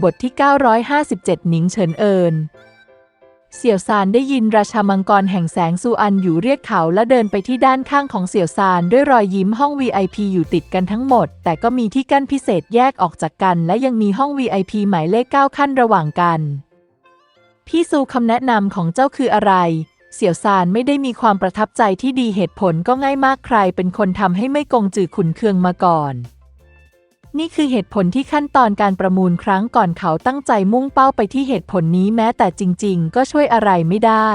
บทที่ 957 หนิงเฉินเอิน เสี่ยวซานได้ยินราชามังกรแห่งแสงซูอันอยู่เรียกเขาและเดินไปที่ด้านข้างของเสี่ยวซานด้วยรอยยิ้มห้อง VIP อยู่ติดกันทั้งหมด แต่ก็มีที่กั้นพิเศษแยกออกจากกัน และยังมีห้อง VIP หมายเลข 9 ขั้นระหว่างกัน พี่ซูคำแนะนำของเจ้าคืออะไรเสี่ยวซานไม่ได้มีความประทับใจที่ดีเหตุผลก็ง่ายมากใครเป็นคนทำให้ไม่กงจือขุนเคืองมาก่อน นี่คือเหตุผลที่ขั้นตอนการประมูลครั้งก่อนเขาตั้งใจมุ่งเป้าไปที่เหตุผลนี้แม้แต่จริง ๆ ก็ช่วยอะไรไม่ได้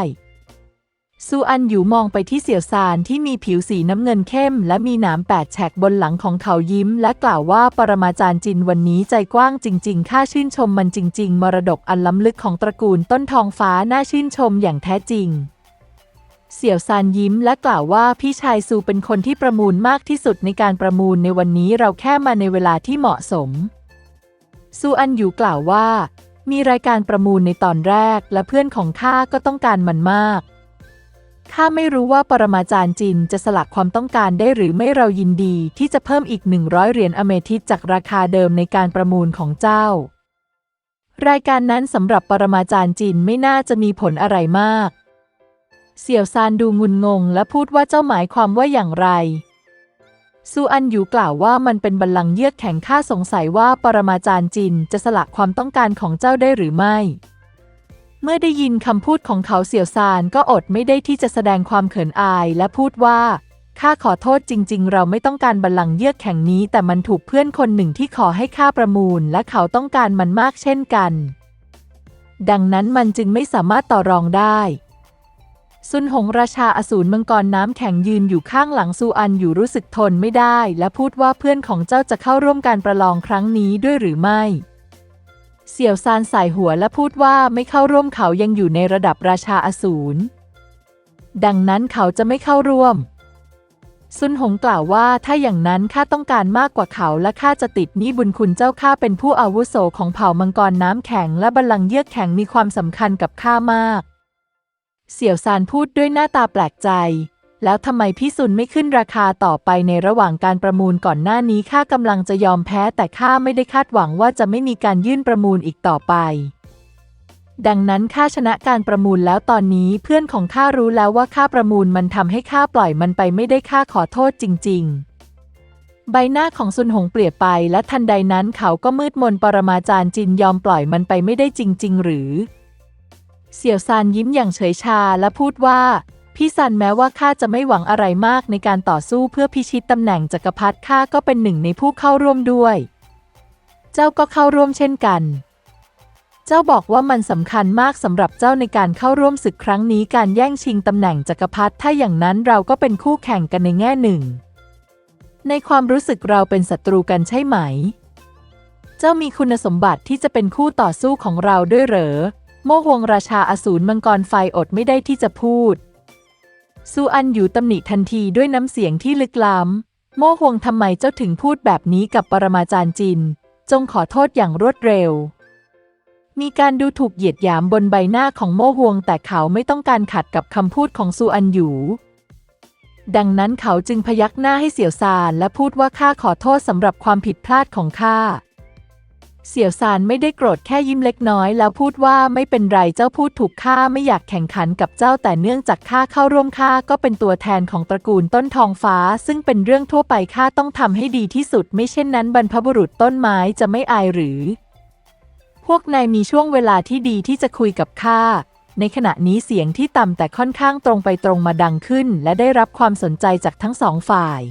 ซูอันอยู่มองไปที่เสี่ยวซานที่มีผิวสีน้ำเงินเข้ม และมีหนามแปดแฉกบนหลังของเขายิ้ม และกล่าวว่าปรมาจารย์จินวันนี้ใจกว้างจริงๆค่าชื่นชมมันจริง ๆ มรดกอันล้ำลึกของตระกูลต้นทองฟ้าน่าชื่นชมอย่างแท้จริง เสี่ยวซานยิ้มและกล่าวว่าพี่ชายซูเป็นคนที่ประมูลมากที่สุดในการประมูลในวันนี้เราแค่มาในเวลาที่เหมาะสม ซูอันอยู่กล่าวว่า มีรายการประมูลในตอนแรกและเพื่อนของข้าก็ต้องการมันมากข้าไม่รู้ว่าปรมาจารย์จินจะสลักความต้องการได้หรือไม่เรายินดีที่จะเพิ่มอีก 100 เหรียญอเมทิสจากราคาเดิมในการประมูลของเจ้า รายการนั้นสำหรับปรมาจารย์จินไม่น่าจะมีผลอะไรมาก เสี่ยวซานดูงุนงงและพูดว่าเจ้าหมายความว่าอย่างไร ซูอันอยู่กล่าวว่ามันเป็นบัลลังก์เยือกแข็งข้าสงสัยว่าปรมาจารย์จินจะสละความต้องการของเจ้าได้หรือไม่ เมื่อได้ยินคำพูดของเขาเสี่ยวซานก็อดไม่ได้ที่จะแสดงความเขินอายและพูดว่าข้าขอโทษจริง ๆ เราไม่ต้องการบัลลังก์เยือกแข็งนี้ แต่มันถูกเพื่อนคนหนึ่งที่ขอให้ข้าประมูล และเขาต้องการมันมากเช่นกัน ดังนั้นมันจึงไม่สามารถต่อรองได้ ซุนหงราชาอสูรมังกรน้ำแข็งยืนอยู่ข้างหลังซูอันอยู่รู้สึกทนไม่ได้ และพูดว่าเพื่อนของเจ้าจะเข้าร่วมการประลองครั้งนี้ด้วยหรือไม่ เสี่ยวซานสายหัวและพูดว่าไม่เข้าร่วมเขายังอยู่ในระดับราชาอสูรดังนั้นเขาจะไม่เข้าร่วม ซุนหงกล่าวว่าถ้าอย่างนั้นข้าต้องการมากกว่าเขาและข้าจะติดหนี้บุญคุณเจ้าข้าเป็นผู้อาวุโสของเผ่ามังกรน้ำแข็งและบัลลังก์เยือกแข็งมีความสำคัญกับข้ามาก เสี่ยวซานพูดด้วยหน้าตาแปลกใจ แล้วทำไมพี่ซุนไม่ขึ้นราคาต่อไปในระหว่างการประมูลก่อนหน้านี้ข้ากำลังจะยอมแพ้แต่ข้าไม่ได้คาดหวังว่าจะไม่มีการยื่นประมูลอีกต่อไป ดังนั้นข้าชนะการประมูลแล้วตอนนี้เพื่อนของข้ารู้แล้วว่าข้าประมูลมันทำให้ข้าปล่อยมันไปไม่ได้ข้าขอโทษจริง ๆใบหน้าของซุนหงเปลี่ยนไปและทันใดนั้นเขาก็มืดมนปรมาจารย์จินยอมปล่อยมันไปไม่ได้จริง ๆ หรือ เสี่ยวซานยิ้มอย่างเฉยชาและพูดว่าพี่ซันแม้ว่าข้าจะไม่หวังอะไรมากในการต่อสู้เพื่อพิชิตตำแหน่งจักรพรรดิข้าก็เป็นหนึ่งในผู้เข้าร่วมด้วย เจ้าก็เข้าร่วมเช่นกัน เจ้าบอกว่ามันสำคัญมากสำหรับเจ้าในการเข้าร่วมศึกครั้งนี้การแย่งชิงตำแหน่งจักรพรรดิถ้าอย่างนั้นเราก็เป็นคู่แข่งกันในแง่หนึ่ง ในความรู้สึกเราเป็นศัตรูกันใช่ไหม เจ้ามีคุณสมบัติที่จะเป็นคู่ต่อสู้ของเราด้วยเหรอ โมหวงราชาอสูรมังกรไฟอดไม่ได้ที่จะพูด ซูอันอยู่ตำหนิทันทีด้วยน้ำเสียงที่ลึกล้ำ โมหวงทำไมเจ้าถึงพูดแบบนี้กับปรมาจารย์จิน จงขอโทษอย่างรวดเร็ว มีการดูถูกเหยียดหยามบนใบหน้าของโมหวงแต่เขาไม่ต้องการขัดกับคำพูดของซูอันอยู่ ดังนั้นเขาจึงพยักหน้าให้เสี่ยวซานและพูดว่าข้าขอโทษสำหรับความผิดพลาดของข้า เสี่ยวซานไม่ได้โกรธแค่ยิ้มเล็กน้อย แล้วพูดว่าไม่เป็นไรเจ้าพูดถูกข้าไม่อยากแข่งขันกับเจ้าแต่เนื่องจากข้าเข้าร่วมข้าก็เป็นตัวแทนของตระกูลต้นทองฟ้า ซึ่งเป็นเรื่องทั่วไปข้าต้องทำให้ดีที่สุด ไม่เช่นนั้นบรรพบุรุษต้นไม้จะไม่อายหรือ พวกนายมีช่วงเวลาที่ดีที่จะคุยกับข้าในขณะนี้เสียงที่ต่ำแต่ค่อนข้างตรงไปตรงมาดังขึ้น และได้รับความสนใจจากทั้งสองฝ่าย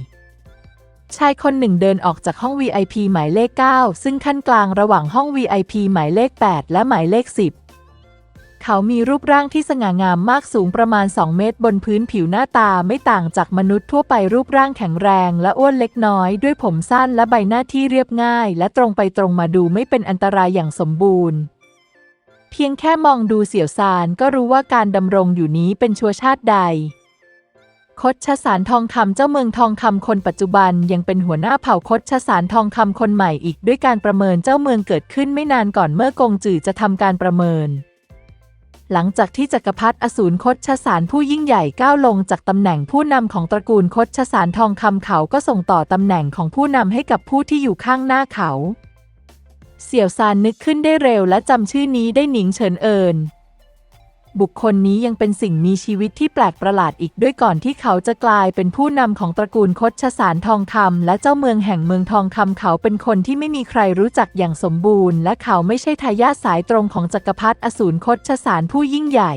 ชายคนหนึ่งเดินออกจากห้อง VIP หมายเลข 9 ซึ่งขั้นกลางระหว่างห้อง VIP หมายเลข 8 และหมายเลข 10 เขามีรูปร่างที่สง่างามมากสูงประมาณ 2 เมตรบนพื้นผิวหน้าตาไม่ต่างจากมนุษย์ทั่วไปรูปร่างแข็งแรงและอ้วนเล็กน้อยด้วยผมสั้นและใบหน้าที่เรียบง่าย และตรงไปตรงมาดูไม่เป็นอันตรายอย่างสมบูรณ์เพียงแค่มองดูเสี่ยวซานก็รู้ว่าการดำรงอยู่นี้เป็นชัวชาติใด คดชสารทองคำเจ้าเมืองทองคำคนปัจจุบันยังเป็นหัวหน้าเผ่าคดชสารทองคำคนใหม่อีกด้วยการประเมินเจ้าเมืองเกิดขึ้นไม่นานก่อนเมื่อกงจือจะทำการประเมิน หลังจากที่จักรพรรดิอสูรคดชสารผู้ยิ่งใหญ่ก้าวลงจากตำแหน่งผู้นำของตระกูลคดชสารทองคำเขาก็ส่งต่อตำแหน่งของผู้นำให้กับผู้ที่อยู่ข้างหน้าเขา เสี่ยวซานนึกขึ้นได้เร็วและจำชื่อนี้ได้หนิงเฉินเอิน บุคคลนี้ยังเป็นสิ่งมีชีวิตที่แปลกประหลาดอีกด้วยก่อนที่เขาจะกลายเป็นผู้นำของตระกูลคดชสารทองคำและเจ้าเมืองแห่งเมืองทองคำเขาเป็นคนที่ไม่มีใครรู้จักอย่างสมบูรณ์ และเขาไม่ใช่ทายาทสายตรงของจักรพรรดิอสูรคดชสารผู้ยิ่งใหญ่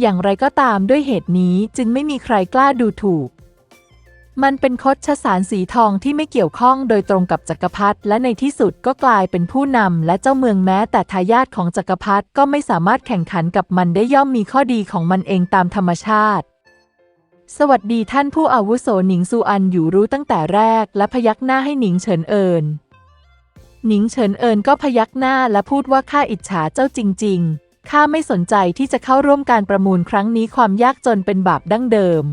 อย่างไรก็ตามด้วยเหตุนี้จึงไม่มีใครกล้าดูถูก มันเป็นคดชสารสีทองที่ไม่เกี่ยวข้องโดยตรงกับจักรพรรดิและในที่สุดก็กลายเป็นผู้นำและเจ้าเมืองแม้แต่ทายาทของจักรพรรดิก็ไม่สามารถแข่งขันกับมันได้ย่อมมีข้อดีของมันเองตามธรรมชาติ สวัสดีท่านผู้อาวุโสหนิงซูอันอยู่รู้ตั้งแต่แรกและพยักหน้าให้หนิงเฉินเอินหนิงเฉินเอินก็พยักหน้าและพูดว่าข้าอิจฉาเจ้าจริง ๆข้าไม่สนใจที่จะเข้าร่วมการประมูลครั้งนี้ความยากจนเป็นบาปดั้งเดิม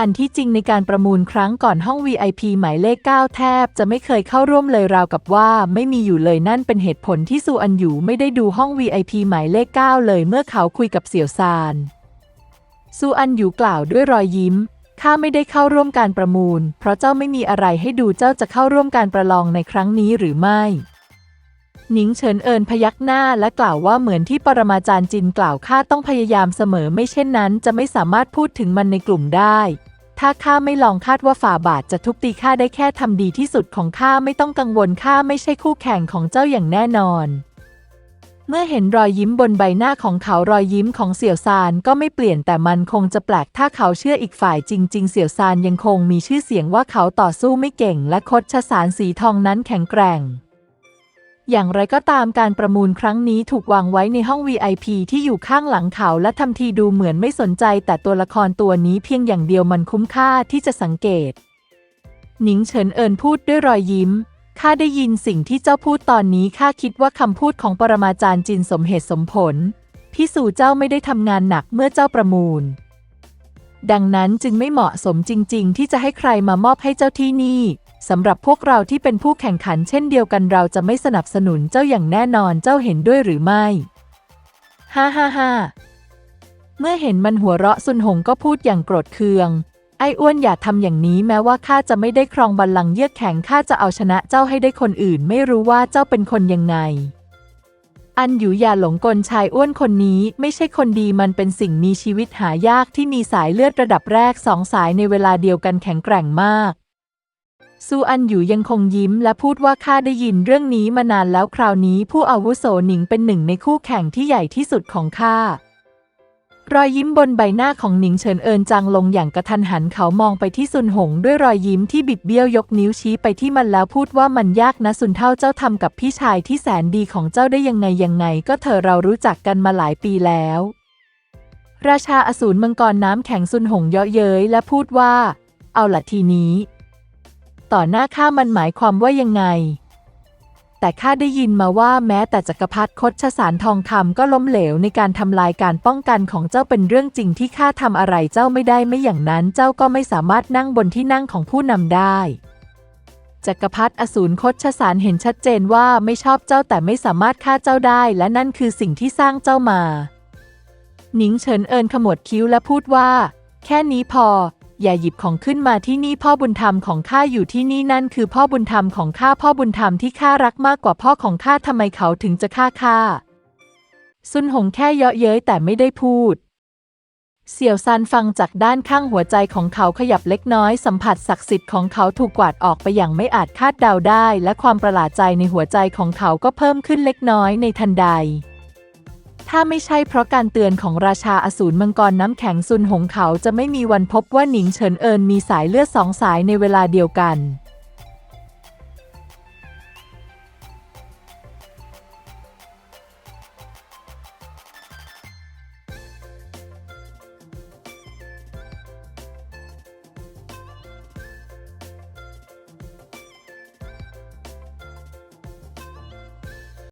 อันที่จริงในการประมูลครั้งก่อนห้อง VIP หมายเลข 9 แทบจะไม่เคยเข้าร่วมเลยราวกับว่าไม่มีอยู่เลยนั่นเป็นเหตุผลที่ซูอันอยู่ไม่ได้ดูห้อง VIP หมายเลข 9 เลยเมื่อเขาคุยกับเสี่ยวซานซูอันอยู่กล่าวด้วยรอยยิ้มข้าไม่ได้เข้าร่วมการประมูล เพราะเจ้าไม่มีอะไรให้ดูเจ้าจะเข้าร่วมการประลองในครั้งนี้หรือไม่หนิงเฉินเอินพยักหน้าและกล่าวว่าเหมือนที่ปรมาจารย์จินกล่าวข้าต้องพยายามเสมอไม่เช่นนั้น จะไม่สามารถพูดถึงมันในกลุ่มได้ ถ้าข้าไม่ลองคาดว่าฝ่าบาทจะทุบตีข้าได้แค่ทำดีที่สุดของข้าไม่ต้องกังวลข้าไม่ใช่คู่แข่งของเจ้าอย่างแน่นอน เมื่อเห็นรอยยิ้มบนใบหน้าของเขารอยยิ้มของเสี่ยวซานก็ไม่เปลี่ยนแต่มันคงจะแปลกถ้าเขาเชื่ออีกฝ่ายจริง ๆ เสี่ยวซานยังคงมีชื่อเสียงว่าเขาต่อสู้ไม่เก่งและคดชสารสีทองนั้นแข็งแกร่ง อย่างไรก็ตามการประมูลครั้งนี้ถูกวางไว้ในห้อง VIP ที่อยู่ข้างหลังเขาและทำทีดูเหมือนไม่สนใจ แต่ตัวละครตัวนี้เพียงอย่างเดียวมันคุ้มค่าที่จะสังเกต หนิงเฉินเอินพูดด้วยรอยยิ้มข้าได้ยินสิ่งที่เจ้าพูดตอนนี้ข้าคิดว่าคำพูดของปรมาจารย์จินสมเหตุสมผล พิสูจเจ้าไม่ได้ทำงานหนักเมื่อเจ้าประมูล ดังนั้นจึงไม่เหมาะสมจริง ๆ ที่จะให้ใครมามอบให้เจ้าที่นี่ สำหรับพวกเราที่เป็นผู้แข่งขันเช่นเดียวกันเราจะไม่สนับสนุนเจ้าอย่างแน่นอนเจ้าเห็นด้วยหรือไม่ฮ่าฮ่าฮ่าเมื่อเห็นมันหัวเราะซุนหงก็พูดอย่างโกรธเคือง ไอ้อ้วนอย่าทำอย่างนี้แม้ว่าข้าจะไม่ได้ครองบัลลังก์เยือกแข็งข้าจะเอาชนะเจ้าให้ได้คนอื่น ไม่รู้ว่าเจ้าเป็นคนยังไง อันอยู่อย่าหลงกลชายอ้วนคนนี้ไม่ใช่คนดีมันเป็นสิ่งมีชีวิตหายากที่มีสายเลือดระดับแรกสองสายในเวลาเดียวกันแข็งแกร่งมาก ซูอันอยู่ยังคงยิ้มและพูดว่าข้าได้ยินเรื่องนี้มานานแล้วคราวนี้ผู้อาวุโสหนิงเป็นหนึ่งในคู่แข่งที่ใหญ่ที่สุดของข้ารอยยิ้มบนใบหน้าของหนิงเฉินเอินจางลงอย่างกระทันหันเขามองไปที่ซุนหง ด้วยรอยยิ้มที่บิดเบี้ยวยกนิ้วชี้ไปที่มันแล้วพูดว่ามันยากนะซุนเท่าเจ้าทำกับพี่ชายที่แสนดีของเจ้าได้ยังไงยังไง ก็เธอเรารู้จักกันมาหลายปีแล้ว ราชาอสูรมังกรน้ำแข็งซุนหงเยาะเย้ยและพูดว่า เอาละทีนี้ ต่อหน้าข้ามันหมายความว่ายังไง แต่ข้าได้ยินมาว่าแม้แต่จักรพรรดิคดชสารทองคำก็ล้มเหลวในการทำลายการป้องกันของเจ้าเป็นเรื่องจริงที่ข้าทำอะไรเจ้าไม่ได้ไม่อย่างนั้นเจ้าก็ไม่สามารถนั่งบนที่นั่งของผู้นำได้จักรพรรดิอสูรคดชสารเห็นชัดเจนว่าไม่ชอบเจ้าแต่ไม่สามารถฆ่าเจ้าได้ และนั่นคือสิ่งที่สร้างเจ้ามา หนิงเฉินเอินขมวดคิ้วและพูดว่า แค่นี้พอ อย่าหยิบของขึ้นมาที่นี่พ่อบุญธรรมของข้าอยู่ที่นี่นั่นคือพ่อบุญธรรมของข้าพ่อบุญธรรมที่ข้ารักมากกว่าพ่อของข้าทำไมเขาถึงจะฆ่าข้าซุนหงแค่เยาะเย้ยแต่ไม่ได้พูด เสี่ยวซานฟังจากด้านข้างหัวใจของเขาขยับเล็กน้อยสัมผัสศักดิ์สิทธิ์ของเขาถูกกวาดออกไปอย่างไม่อาจคาดเดาได้ และความประหลาดใจในหัวใจของเขาก็เพิ่มขึ้นเล็กน้อยในทันใด ถ้าไม่ใช่เพราะการเตือนของราชาอสูรมังกรน้ำแข็งซุนหงเขาจะไม่มีวันพบว่าหนิงเฉินเอินมีสายเลือดสองสายในเวลาเดียวกัน